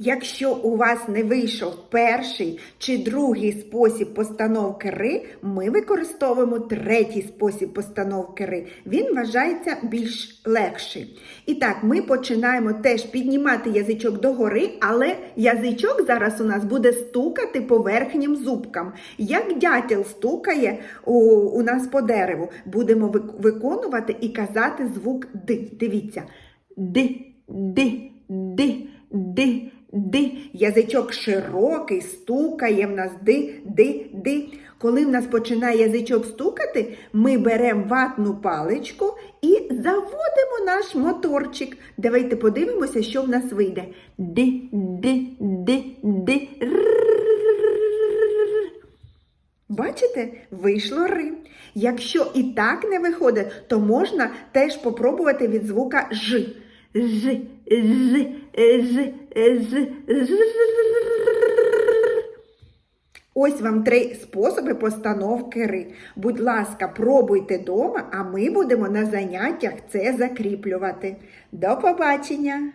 Якщо у вас не вийшов перший чи другий спосіб постановки ри, ми використовуємо третій спосіб постановки ри. Він вважається більш легший. І так, ми починаємо теж піднімати язичок догори, але язичок зараз у нас буде стукати по верхнім зубкам. Як дятел стукає у, у нас по дереву, будемо виконувати і казати звук Д. Дивіться. Д, Д, Д, Д. Язичок широкий, стукає в нас ди, ди, ди. Коли в нас починає язичок стукати, ми беремо ватну паличку і заводимо наш моторчик. Давайте подивимося, що в нас вийде. Ди, ди, ди, ди. Бачите, вийшло ри. Якщо і так не виходить, то можна теж попробувати від звука ж. Ж, ж, ж, ж. Ось вам три способи постановки ри. Будь ласка, пробуйте дома, а ми будемо на заняттях це закріплювати. До побачення!